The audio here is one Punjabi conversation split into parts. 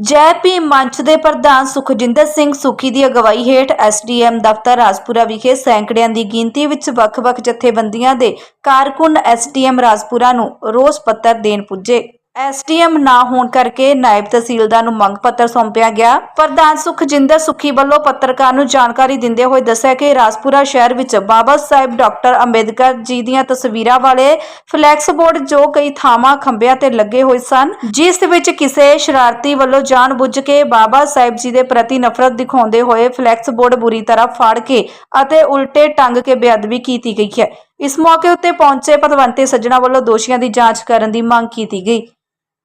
ਜੈ ਭੀਮ ਮੰਚ ਦੇ ਪ੍ਰਧਾਨ ਸੁਖਜਿੰਦਰ ਸਿੰਘ ਸੁਖੀ ਦੀ ਅਗਵਾਈ ਹੇਠ ਐਸਡੀਐਮ ਦਫ਼ਤਰ ਰਾਜਪੁਰਾ ਵਿਖੇ ਸੈਂਕੜਿਆਂ ਦੀ ਗਿਣਤੀ ਵਿੱਚ ਵੱਖ-ਵੱਖ ਜਥੇਬੰਦੀਆਂ ਦੇ ਕਾਰਕੁਨ ਐਸਡੀਐਮ ਰਾਜਪੁਰਾ ਨੂੰ ਰੋਸ ਪੱਤਰ ਦੇਣ ਪੁੱਜੇ। ਐਸਡੀਐਮ ਨਾ ਹੋਣ ਕਰਕੇ ਨਾਇਬ ਤਹਿਸੀਲਦਾਰ ਨੂੰ ਮੰਗ ਪੱਤਰ ਸੌਂਪਿਆ ਗਿਆ। ਪ੍ਰਧਾਨ ਸੁਖਜਿੰਦਰ ਸੁਖੀ ਵੱਲੋਂ ਪੱਤਰਕਾਰ ਨੂੰ ਜਾਣਕਾਰੀ ਦਿੰਦੇ ਹੋਏ ਦੱਸਿਆ ਕਿ ਰਾਜਪੁਰਾ ਸ਼ਹਿਰ ਵਿੱਚ ਬਾਬਾ ਸਾਹਿਬ ਡਾਕਟਰ ਅੰਬੇਦਕਰ ਜੀ ਦੀਆਂ ਤਸਵੀਰਾਂ ਵਾਲੇ ਫਲੈਕਸ ਬੋਰਡ ਜੋ ਕਈ ਥਾਵਾਂ ਖੰਭਿਆਂ ਤੇ ਲੱਗੇ ਹੋਏ ਸਨ, ਜਿਸ ਵਿੱਚ ਕਿਸੇ ਸ਼ਰਾਰਤੀ ਵੱਲੋਂ ਜਾਣਬੁੱਝ ਕੇ ਬਾਬਾ ਸਾਹਿਬ ਜੀ ਦੇ ਪ੍ਰਤੀ ਨਫ਼ਰਤ ਦਿਖਾਉਂਦੇ ਹੋਏ ਫਲੈਕਸ ਬੋਰਡ ਬੁਰੀ ਤਰ੍ਹਾਂ ਫਾੜ ਕੇ ਅਤੇ ਉਲਟੇ ਟੰਗ ਕੇ ਬੇਅਦਬੀ ਕੀਤੀ ਗਈ ਹੈ। ਇਸ ਮੌਕੇ ਉੱਤੇ ਪਹੁੰਚੇ ਪਤਵੰਤੇ ਸੱਜਣਾ ਵੱਲੋਂ ਦੋਸ਼ੀਆਂ ਦੀ ਜਾਂਚ ਕਰਨ ਦੀ ਮੰਗ ਕੀਤੀ ਗਈ।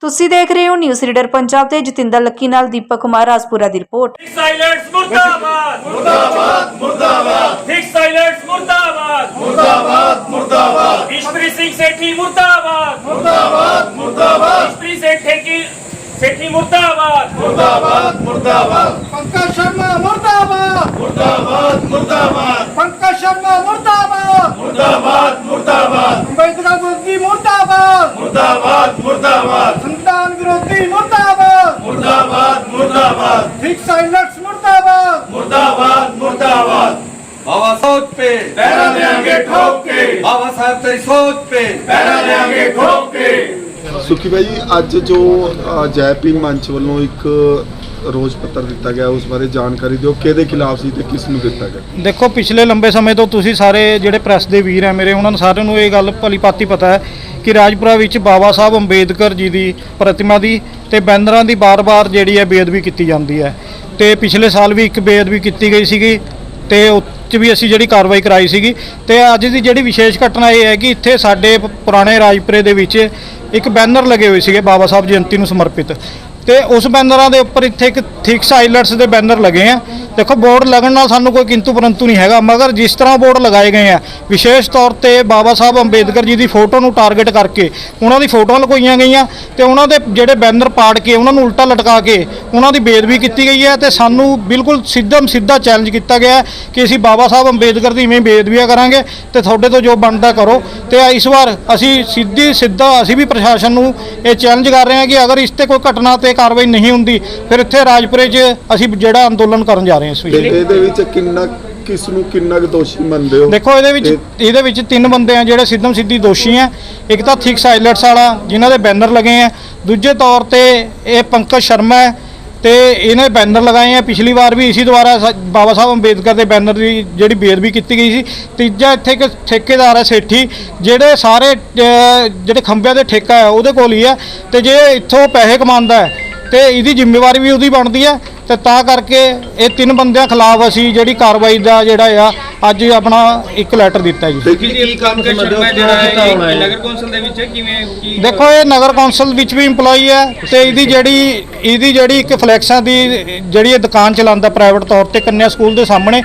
ਤੁਸੀਂ ਦੇਖ ਰਹੇ ਹੋ ਨਿਊਜ਼ ਰੀਡਰ ਪੰਜਾਬ ਤੇ ਜਤਿੰਦਰ ਲੱਕੀ ਨਾਲ ਦੀਪਕ ਕੁਮਾਰ ਰਾਜਪੁਰਾ ਦੀ ਰਿਪੋਰਟ। ਸਾਇਲੈਂਸ ਮੁਰਦਾਬਾਦ। ਮੁਰਦਾਬਾਦ ਮੁਰਦਾਬਾਦ। ਫਿਕ ਸਾਇਲੈਂਸ ਮੁਰਦਾਬਾਦ। ਮੁਰਦਾਬਾਦ ਮੁਰਦਾਬਾਦ। ਇਸ਼ਪ੍ਰੀਤ ਸਿੰਘ ਸੇਠੀ ਮੁਰਦਾਬਾਦ। ਮੁਰਦਾਬਾਦ ਮੁਰਦਾਬਾਦ। ਇਸ਼ਪ੍ਰੀਤ ਸੇਠੀ ਕੀ ਸੇਠੀ ਮੁਰਦਾਬਾਦ। ਮੁਰਦਾਬਾਦ ਮੁਰਦਾਬਾਦ। ਪੰਕਜ ਸ਼ਰਮਾ ਮੁਰਦਾਬਾਦ। ਮੁਰਦਾਬਾਦ ਮੁਰਦਾਬਾਦ। ਪੰਕਜ ਸ਼ਰਮਾ ਮੁਰਦਾਬਾਦ। ਮੁਰਦਾਬਾਦ ਮੁਰਦਾਬਾਦ। ਅੰਬੇਦਕਰ ਵਿਰੋਧੀ ਮੁਰਦਾਬਾਦ। ਮੁਰਦਾਬਾਦ ਮੁਰਦਾਬਾਦ। ਸੰਤਾਨ ਵਿਰੋਧੀ ਮੁਰਦਾਬਾਦ ਮੁਰਦਾਬਾਦ ਮੁਰਦਾਬਾਦ ਠੀਕ ਸਾਇਲੈਂਸ ਮੁਰਦਾਬਾਦ ਮੁਰਦਾਬਾਦ ਮੁਰਦਾਬਾਦ बाबा सोच पे ਪੈਰਾ ਦੇਾਂਗੇ ਠੋਕ ਕੇ बाबा साहब तेरी सोच पे ਪੈਰਾ ਦੇਾਂਗੇ ਠੋਕ ਕੇ ਸੁਖੀ ਭਾਈ ਜੀ ਅੱਜ ਜੋ ਅ, ਜੈ ਭੀਮ ਮੰਚ ਵੱਲੋਂ ਇੱਕ ਰੋਜ਼ ਪੱਤਰ ਦਿੱਤਾ ਗਿਆ ਉਸ ਬਾਰੇ ਜਾਣਕਾਰੀ ਦਿਓ ਕਿਹਦੇ ਖਿਲਾਫ ਸੀ ਤੇ ਕਿਸ ਨੂੰ ਦਿੱਤਾ ਗਿਆ ਦੇਖੋ ਪਿਛਲੇ ਲੰਬੇ ਸਮੇਂ ਤੋਂ ਤੁਸੀਂ ਸਾਰੇ ਜਿਹੜੇ ਪ੍ਰੈਸ ਦੇ ਵੀਰ ਹੈ ਮੇਰੇ ਉਹਨਾਂ ਨੂੰ ਸਾਰਿਆਂ ਨੂੰ ਇਹ ਗੱਲ ਭਲੀ ਭਾਤੀ ਪਤਾ ਹੈ ਕਿ ਰਾਜਪੁਰਾ ਵਿੱਚ ਬਾਬਾ ਸਾਹਿਬ ਅੰਬੇਦਕਰ ਜੀ ਦੀ ਪ੍ਰਤਿਮਾ ਦੀ ਤੇ ਬੈਨਰਾਂ ਦੀ ਬਾਰ-ਬਾਰ ਜਿਹੜੀ ਹੈ ਬੇਅਦਬੀ ਕੀਤੀ ਜਾਂਦੀ ਹੈ। ਤੇ ਪਿਛਲੇ ਸਾਲ ਵੀ ਇੱਕ ਬੇਅਦਬੀ ਕੀਤੀ ਗਈ ਸੀਗੀ ਤੇ ਉੱਚ ਵੀ ਅਸੀਂ ਜਿਹੜੀ ਕਾਰਵਾਈ ਕਰਾਈ ਸੀਗੀ। ਤੇ ਅੱਜ ਦੀ ਜਿਹੜੀ ਵਿਸ਼ੇਸ਼ ਘਟਨਾ ਇਹ ਹੈ ਕਿ ਇੱਥੇ ਸਾਡੇ ਪੁਰਾਣੇ ਰਾਜਪੁਰੇ ਦੇ ਵਿੱਚ ਇੱਕ ਬੈਨਰ ਲੱਗੇ ਹੋਏ ਸੀਗੇ ਬਾਬਾ ਸਾਹਿਬ ਜਯੰਤੀ ਨੂੰ ਸਮਰਪਿਤ। ਤੇ ਉਸ ਬੈਨਰਾਂ ਦੇ ਉੱਪਰ ਇੱਥੇ ਇੱਕ ਥਿਕਸ ਆਈਲੈਟਸ ਦੇ ਬੈਨਰ ਲੱਗੇ ਆ। ਦੇਖੋ, ਬੋਰਡ ਲੱਗਣ ਨਾਲ ਸਾਨੂੰ ਕੋਈ ਕਿੰਤੂ ਪਰੰਤੂ ਨਹੀਂ ਹੈਗਾ, ਮਗਰ ਜਿਸ ਤਰ੍ਹਾਂ ਬੋਰਡ ਲਗਾਏ ਗਏ ਆ, ਵਿਸ਼ੇਸ਼ ਤੌਰ ਤੇ ਬਾਬਾ ਸਾਹਿਬ ਅੰਬੇਦਕਰ ਜੀ ਦੀ ਫੋਟੋ ਨੂੰ ਟਾਰਗੇਟ ਕਰਕੇ, ਉਹਨਾਂ ਦੀ ਫੋਟੋਆਂ ਲਗਾਈਆਂ ਗਈਆਂ ਤੇ ਉਹਨਾਂ ਦੇ ਜਿਹੜੇ ਬੈਨਰ ਪਾੜ ਕੇ, ਉਹਨਾਂ ਨੂੰ ਉਲਟਾ ਲਟਕਾ ਕੇ ਉਹਨਾਂ ਦੀ ਬੇਦਬੀ ਕੀਤੀ ਗਈ ਹੈ ਤੇ ਸਾਨੂੰ ਬਿਲਕੁਲ ਸਿੱਧਮ ਸਿੱਧਾ ਚੈਲੰਜ ਕੀਤਾ ਗਿਆ ਕਿ ਅਸੀਂ ਬਾਬਾ ਸਾਹਿਬ ਅੰਬੇਦਕਰ ਦੀ ਇਵੇਂ ਬੇਦਬੀਆਂ ਕਰਾਂਗੇ ਤੇ ਤੁਹਾਡੇ ਤੋਂ ਜੋ ਬਣਦਾ ਕਰੋ। ਤੇ ਇਸ ਵਾਰ ਅਸੀਂ ਸਿੱਧੀ ਸਿੱਧਾ ਅਸੀਂ ਵੀ ਪ੍ਰਸ਼ਾਸਨ ਨੂੰ ਇਹ ਚੈਲੰਜ ਕਰ ਰਹੇ ਹਾਂ ਕਿ ਅਗਰ ਇਸ ਤੇ ਕੋਈ ਘਟਨਾ ਤੇ ਕਾਰਵਾਈ ਨਹੀਂ ਹੁੰਦੀ ਫਿਰ ਇੱਥੇ ਰਾਜਪੁਰੇ 'ਚ ਅਸੀਂ ਜਿਹੜਾ ਅੰਦੋਲਨ ਕਰਨ ਜਾ ਰਹੇ ਹਾਂ ਇਸ ਤੇ ਵਿੱਚ ਇਹਦੇ ਵਿੱਚ ਕਿੰਨਾ ਕਿਸ ਨੂੰ ਕਿੰਨਾ ਕੁ ਦੋਸ਼ੀ ਮੰਨਦੇ ਹੋ? ਦੇਖੋ ਇਹਦੇ ਵਿੱਚ ਇਹਦੇ ਵਿੱਚ ਤਿੰਨ ਬੰਦੇ ਆ ਜਿਹੜੇ ਸਿੱਧਮ ਸਿੱਧੀ ਦੋਸ਼ੀ ਆ। ਇੱਕ ਤਾਂ ਥਿਕ ਸਾਈਲੈਂਟਸ ਵਾਲਾ ਜਿਨ੍ਹਾਂ ਦੇ ਬੈਨਰ ਲੱਗੇ ਆ। ਦੂਜੇ ਤੌਰ ਤੇ ਇਹ ਪੰਕਜ ਸ਼ਰਮਾ ਹੈ ਤੇ ਇਹਨੇ ਬੈਨਰ ਲਗਾਏ ਆ। ਪਿਛਲੀ ਵਾਰ ਵੀ ਇਸੇ ਦੁਆਰਾ ਸ- ਬਾਬਾ ਸਾਹਿਬ ਅੰਬੇਦਕਰ ਦੇ ਬੈਨਰ ਦੀ ਜਿਹੜੀ ਬੇਅਦਬੀ ਕੀਤੀ ਗਈ ਸੀ। ਤੀਜਾ ਇੱਥੇ ਇੱਕ ਠੇਕੇਦਾਰ ਹੈ ਸੇਠੀ ਜਿਹੜੇ ਸਾਰੇ ਅਹ, ਜਿਹੜੇ ਖੰਭਿਆਂ ਦੇ ਠੇਕਾ ਹੈ ਉਹਦੇ ਕੋਲ ਹੀ ਹੈ ਤੇ ਜੇ ਇੱਥੋਂ ਪੈਸੇ ਕਮਾਉਂਦਾ ਹੈ ਤੇ ਇਹਦੀ ਜ਼ਿੰਮੇਵਾਰੀ ਵੀ ਉਹਦੀ ਬਣਦੀ ਹੈ ਤੇ ਤਾਂ ਕਰਕੇ ਇਹ ਤਿੰਨ ਬੰਦਿਆਂ ਖਿਲਾਫ ਅਸੀਂ ਜਿਹੜੀ ਕਾਰਵਾਈ ਦਾ ਜਿਹੜਾ ਆ ਅੱਜ ਆਪਣਾ ਇੱਕ ਲੈਟਰ ਦਿੱਤਾ ਜੀ। ਤੇ ਕੀ ਕੰਮ ਸਮਝਦੇ ਹੋ? ਜਿਹੜਾ ਇਹ ਨਗਰ ਕੌਂਸਲ ਦੇ ਵਿੱਚ ਕਿਵੇਂ ਕੀ ਦੇਖੋ ਇਹ ਨਗਰ ਕੌਂਸਲ ਵਿੱਚ ਵੀ EMPLOYE ਹੈ ਤੇ ਇਹਦੀ ਜਿਹੜੀ ਇਹਦੀ ਜਿਹੜੀ ਇੱਕ ਫਲੈਕਸਾਂ ਦੀ ਜਿਹੜੀ ਇਹ ਦੁਕਾਨ ਚਲਾਉਂਦਾ ਪ੍ਰਾਈਵੇਟ ਤੌਰ ਤੇ ਕੰਨਿਆ ਸਕੂਲ ਦੇ ਸਾਹਮਣੇ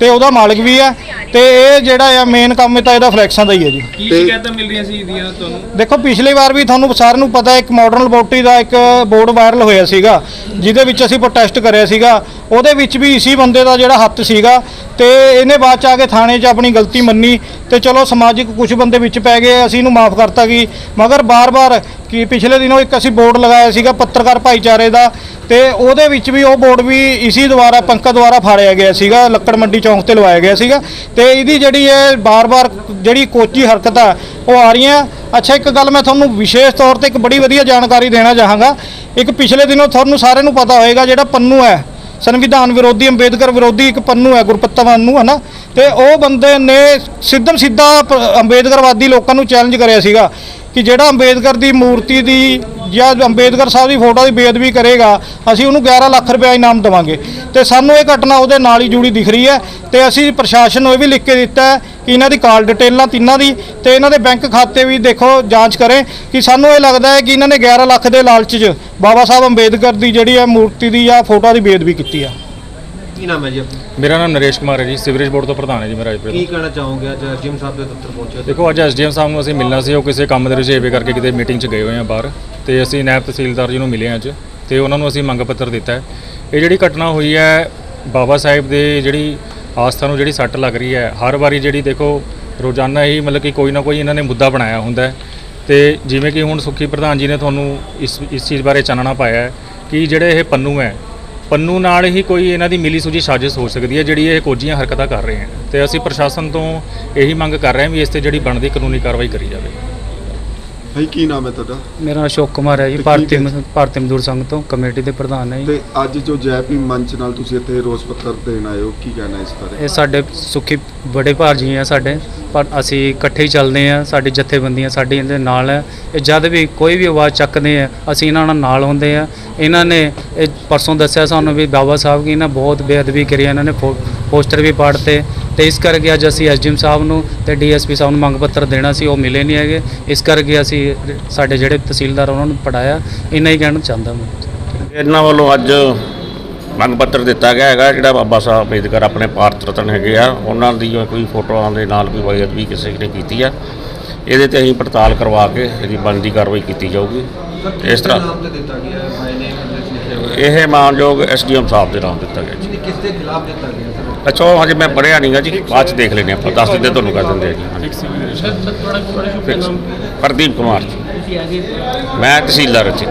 ਤੇ ਉਹਦਾ ਮਾਲਕ ਵੀ ਹੈ। ਤੇ ਇਹ ਜਿਹੜਾ ਆ ਮੇਨ ਕੰਮ ਤਾਂ ਇਹਦਾ ਫਲੈਕਸਾਂ ਦਾ ਹੀ ਹੈ ਜੀ। ਕੀ ਸ਼ਿਕਾਇਤਾਂ ਮਿਲ ਰਹੀਆਂ ਸੀ ਇਹਦੀਆਂ ਤੁਹਾਨੂੰ? ਦੇਖੋ ਪਿਛਲੀ ਵਾਰ ਵੀ ਤੁਹਾਨੂੰ ਸਾਰਿਆਂ ਨੂੰ ਪਤਾ ਇੱਕ ਮਾਡਰਨ ਲੈਬੋਰਟਰੀ ਦਾ ਇੱਕ ਬੋਰਡ ਵਾਇਰਲ ਹੋਇਆ ਸੀਗਾ ਜਿਹਦੇ ਵਿੱਚ ਅਸੀਂ ਪ੍ਰੋਟੈਸਟ ਕਰਿਆ ਸੀਗਾ। ਉਹਦੇ ਵਿੱਚ ਵੀ ਇਸੀ ਬੰਦੇ ਦਾ ਜਿਹੜਾ ਹੱਥ ਸੀਗਾ ਤੇ ਇਹਨੇ ਬਾਅਦ ਚ ਆ ਕੇ ਥਾਣੇ 'ਚ ਆਪਣੀ ਗਲਤੀ ਮੰਨੀ। ਤੇ ਚਲੋ ਸਮਾਜਿਕ ਕੁਝ ਬੰਦੇ ਵਿੱਚ ਪੈ ਗਏ, ਅਸੀਂ ਇਹਨੂੰ ਮਾਫ ਕਰਤਾ ਕਿ ਮਗਰ ਬਾਰ-ਬਾਰ ਕਿ ਪਿਛਲੇ ਦਿਨੋਂ ਇੱਕ ਅਸੀਂ ਬੋਰਡ ਲਗਾਇਆ ਸੀਗਾ ਪੱਤਰਕਾਰ ਭਾਈਚਾਰੇ ਦਾ ਤੇ ਉਹਦੇ ਵਿੱਚ ਵੀ ਉਹ ਬੋਰਡ ਵੀ ਇਸੀ ਦੁਆਰਾ ਪੰਕਾ ਦੁਆਰਾ ਫਾੜਿਆ ਗਿਆ ਸੀਗਾ, ਲੱਕੜ ਮੰਡੀ ਚੌਂਕ ਤੇ ਲਵਾਇਆ ਗਿਆ ਸੀਗਾ। ਤੇ ਇਹਦੀ ਜਿਹੜੀ ਇਹ ਬਾਰ-ਬਾਰ ਜਿਹੜੀ ਕੋਚੀ ਹਰਕਤ ਆ, ਉਹ ਆ ਰਹੀਆਂ ਅੱਛਾ, ਇੱਕ ਗੱਲ ਮੈਂ ਤੁਹਾਨੂੰ ਵਿਸ਼ੇਸ਼ ਤੌਰ ਤੇ ਇੱਕ ਬੜੀ ਵਧੀਆ ਜਾਣਕਾਰੀ ਦੇਣਾ ਚਾਹਾਂਗਾ। ਇੱਕ ਪਿਛਲੇ ਦਿਨੋਂ ਤੁਹਾਨੂੰ ਸਾਰਿਆਂ ਨੂੰ ਪਤਾ ਹੋਏਗਾ ਜਿਹੜਾ ਪੰਨੂ ਹੈ, ਸੰਵਿਧਾਨ ਵਿਰੋਧੀ, ਅੰਬੇਦਕਰ ਵਿਰੋਧੀ ਇੱਕ ਪੰਨੂ ਹੈ ਗੁਰਪੱਤਾ ਗੁਰਪੱਤਵਾਨ ਹੈ ਨਾ ਤੇ ਉਹ ਬੰਦੇ ਨੇ ਸਿੱਧਮ ਸਿੱਧਾ ਅੰਬੇਦਕਰਵਾਦੀ ਲੋਕਾਂ ਨੂੰ ਚੈਲੰਜ ਕਰਿਆ ਸੀਗਾ ਕਿ ਜਿਹੜਾ ਅੰਬੇਦਕਰ ਦੀ ਮੂਰਤੀ ਦੀ ਜਾਂ ਅੰਬੇਦਕਰ ਸਾਹਿਬ ਦੀ ਫੋਟੋ ਦੀ ਬੇਅਦਬੀ ਕਰੇਗਾ, ਅਸੀਂ ਉਹਨੂੰ 11 ਲੱਖ ਰੁਪਏ ਇਨਾਮ ਦੇਵਾਂਗੇ। ਤੇ ਸਾਨੂੰ ਇਹ ਘਟਨਾ ਉਹਦੇ ਨਾਲ ਹੀ ਜੁੜੀ ਦਿਖ ਰਹੀ ਹੈ ਤੇ ਅਸੀਂ ਪ੍ਰਸ਼ਾਸਨ ਨੂੰ ਇਹ ਵੀ ਲਿਖ ਕੇ ਦਿੱਤਾ ਹੈ ਕਿ ਇਹਨਾਂ ਦੀ ਕਾਲ ਡਿਟੇਲਾਂ ਤਿੰਨਾਂ ਦੀ ਤੇ ਇਹਨਾਂ ਦੇ ਬੈਂਕ ਖਾਤੇ ਵੀ ਦੇਖੋ, ਜਾਂਚ ਕਰੇ ਕਿ ਸਾਨੂੰ ਇਹ ਲੱਗਦਾ ਹੈ ਕਿ ਇਹਨਾਂ ਨੇ 11 ਲੱਖ ਦੇ ਲਾਲਚ 'ਚ ਬਾਬਾ ਸਾਹਿਬ ਅੰਬੇਦਕਰ ਦੀ ਜਿਹੜੀ ਹੈ ਮੂਰਤੀ ਦੀ ਜਾਂ ਫੋਟੋ ਦੀ ਬੇਅਦਬੀ ਕੀਤੀ ਆ ਕੀ ਨਾਮ ਹੈ ਜੀ ਆਪਣਾ? ਮੇਰਾ ਨਾਮ ਨਰੇਸ਼ ਕੁਮਾਰ ਹੈ ਜੀ ਸਿਵਰੇਜ ਬੋਰਡ ਤੋਂ ਪ੍ਰਧਾਨ ਹੈ ਜੀ ਮੈਂ ਰਾਜਪੁਰ ਕੀ ਕਹਿਣਾ ਚਾਹੋਗੇ ਅੱਜ ਜਿਮ ਸਾਹਿਬ ਦੇ ਦਫ਼ਤਰ ਪਹੁੰਚੇ ਹੋ? ਦੇਖੋ ਅੱਜ ਐਸਡੀਐਮ ਸਾਹਿਬ ਨੂੰ ਅਸੀਂ ਮਿਲਣਾ ਸੀ ਉਹ ਕਿਸੇ ਕੰਮ ਦੇ ਰਿਝੇਵੇ ਕਰਕੇ ਕਿਤੇ ਮੀਟਿੰਗ 'ਚ ਗਏ ਹੋਏ ਆ ਬਾਹਰ ਤੇ ਅਸੀਂ ਨਾਇਬ ਤਹਿਸੀਲਦਾਰ ਜੀ ਨੂੰ ਮਿਲੇ ਅੱਜ ਤੇ ਉਹਨਾਂ ਨੂੰ ਅਸੀਂ ਮੰਗ ਪੱਤਰ ਦਿੱਤਾ ਹੈ। ਇਹ ਜਿਹੜੀ ਘਟਨਾ ਹੋਈ ਹੈ ਬਾਬਾ ਸਾਹਿਬ ਦੇ ਜਿਹੜੀ ਆਸਥਾ ਨੂੰ ਜਿਹੜੀ ਸੱਟ ਲੱਗ ਰਹੀ ਹੈ ਹਰ ਵਾਰੀ ਜਿਹੜੀ ਦੇਖੋ ਰੋਜ਼ਾਨਾ ਹੀ ਮਤਲਬ ਕਿ ਕੋਈ ਨਾ ਕੋਈ ਇਹਨਾਂ ਨੇ ਮੁੱਦਾ ਬਣਾਇਆ ਹੁੰਦਾ ਹੈ। ਤੇ ਜਿਵੇਂ ਕਿ ਹੁਣ ਸੁਖੀ ਪ੍ਰਧਾਨ ਜੀ ਨੇ ਤੁਹਾਨੂੰ ਇਸ ਇਸ ਚੀਜ਼ ਬਾਰੇ ਚਾਨਣਾ ਪਾਇਆ ਹੈ ਕਿ ਜਿਹੜੇ ਇਹ ਪੰਨੂ ਹੈ ਪੰਨੂ ਨਾਲ ਹੀ ਕੋਈ ਇਹਨਾਂ ਦੀ ਮਿਲੀ ਸੁਝੀ ਸਾਜ਼ਿਸ਼ ਹੋ ਸਕਦੀ ਹੈ, ਜਿਹੜੀ ਇਹ ਕੋਝੀਆਂ ਹਰਕਤਾਂ ਕਰ ਰਹੇ ਹਨ। ਤੇ ਅਸੀਂ ਪ੍ਰਸ਼ਾਸਨ ਤੋਂ ਇਹੀ ਮੰਗ ਕਰ ਰਹੇ ਹਾਂ ਵੀ ਇਸ ਤੇ ਜਿਹੜੀ ਬਣਦੀ ਕਾਨੂੰਨੀ ਕਾਰਵਾਈ ਕਰੀ ਜਾਵੇ। ਭਾਈ ਕੀ ਨਾਮ ਹੈ ਤੁਹਾਡਾ? ਮੇਰਾ ਨਾਮ ਅਸ਼ੋਕ ਕੁਮਾਰ ਹੈ ਜੀ ਤੇ ਕੀ ਭਾਰਤੀ ਕਹਿ- ਭਾਰਤੀ ਮਜ਼ਦੂਰ ਸੰਘ ਤੋਂ ਕਮੇਟੀ ਦੇ ਪ੍ਰਧਾਨ ਹੈ ਜੀ। ਤੇ ਅੱਜ ਜੋ ਜੈ ਭੀਮ ਮੰਚ ਨਾਲ ਤੁਸੀਂ ਇੱਥੇ ਰੋਸ ਪੱਤਰ ਦੇਣ ਆਏ ਹੋ ਕੀ ਕਹਿਣਾ ਇਸ ਬਾਰੇ? ਇਹ ਸਾਡੇ ਸੁਖੀ ਬੜੇ ਭਾਰ ਜੀ ਆ ਸਾਡੇ ਪਰ ਅਸੀਂ ਇਕੱਠੇ ਹੀ ਚੱਲਦੇ ਆ ਸਾਡੀ ਜਥੇਬੰਦੀਆਂ ਸਾਡੀ ਇਹਦੇ ਨਾਲ ਹੈ। ਇਹ ਜਦ ਵੀ ਕੋਈ ਵੀ ਆਵਾਜ਼ ਚੱਕਦੇ ਆ ਅਸੀਂ ਇਹਨਾਂ ਨਾਲ ਨਾਲ ਹੁੰਦੇ ਆ। ਇਹਨਾਂ ਨੇ ਇਹ ਪਰਸੋਂ ਦੱਸਿਆ ਸਾਨੂੰ ਵੀ ਬਾਬਾ ਸਾਹਿਬ ਕੀ ਨਾ ਬਹੁਤ ਬੇਅਦਬੀ ਕਰੀ ਇਹਨਾਂ ਨੇ ਪੋਸਟਰ ਵੀ ਪਾੜਤੇ ਤੇ ਇਸ ਕਰਕੇ ਅੱਜ ਅਸੀਂ ਐਸਡੀਐਮ ਸਾਹਿਬ ਨੂੰ ਤੇ ਡੀਐਸਪੀ ਸਾਹਿਬ ਨੂੰ ਮੰਗ ਪੱਤਰ ਦੇਣਾ ਸੀ ਉਹ ਮਿਲੇ ਨਹੀਂ ਹੈਗੇ। ਇਸ ਕਰਕੇ ਅਸੀਂ ਸਾਡੇ ਜਿਹੜੇ ਤਹਿਸੀਲਦਾਰ ਉਹਨਾਂ ਨੂੰ ਪੜਾਇਆ ਇੰਨਾ ਹੀ ਕਹਿਣਾ ਚਾਹੁੰਦਾ ਮੈਂ। ਇਹਨਾਂ ਵੱਲੋਂ ਅੱਜ ਮੰਗ ਪੱਤਰ ਦਿੱਤਾ ਗਿਆ ਹੈਗਾ ਜਿਹੜਾ ਬਾਬਾ ਸਾਹਿਬ ਅੰਬੇਦਕਰ ਆਪਣੇ ਭਾਰਤ ਰਤਨ ਹੈਗੇ ਆ ਉਹਨਾਂ ਦੀ ਕੋਈ ਫੋਟੋਆਂ ਦੇ ਨਾਲ ਕੋਈ ਬੇਅਦਬੀ ਕਿਸੇ ਨੇ ਕੀਤੀ ਆ ਇਹਦੇ ਤੇ ਅਸੀਂ ਪੜਤਾਲ ਕਰਵਾ ਕੇ ਇਹਦੀ ਬਣਦੀ ਕਾਰਵਾਈ ਕੀਤੀ ਜਾਊਗੀ। ਇਸ ਤਰ੍ਹਾਂ। ਇਹ ਮਾਨਯੋਗ ਐਸਡੀਐਮ ਸਾਹਿਬ ਦੇ ਨਾਮ ਦਿੱਤਾ ਗਿਆ ਜੀ। ਕਿਸ ਦੇ ਖਿਲਾਫ ਦਿੱਤਾ ਗਿਆ ਸਰ? ਅੱਛਾ ਉਹ ਹਜੇ ਮੈਂ ਪੜਿਆ ਨਹੀਂਗਾ ਜੀ ਬਾਅਦ ਚ ਦੇਖ ਲੈਨੇ ਆਪਾਂ ਦੱਸ ਦਿੰਦੇ ਤੁਹਾਨੂੰ ਕਰ ਦਿੰਦੇ ਆ ਜੀ। ਪ੍ਰਦੀਪ ਕੁਮਾਰ ਜੀ। ਮੈਂ ਤਹਿਸੀਲਦਾਰ ਰਚਿਤ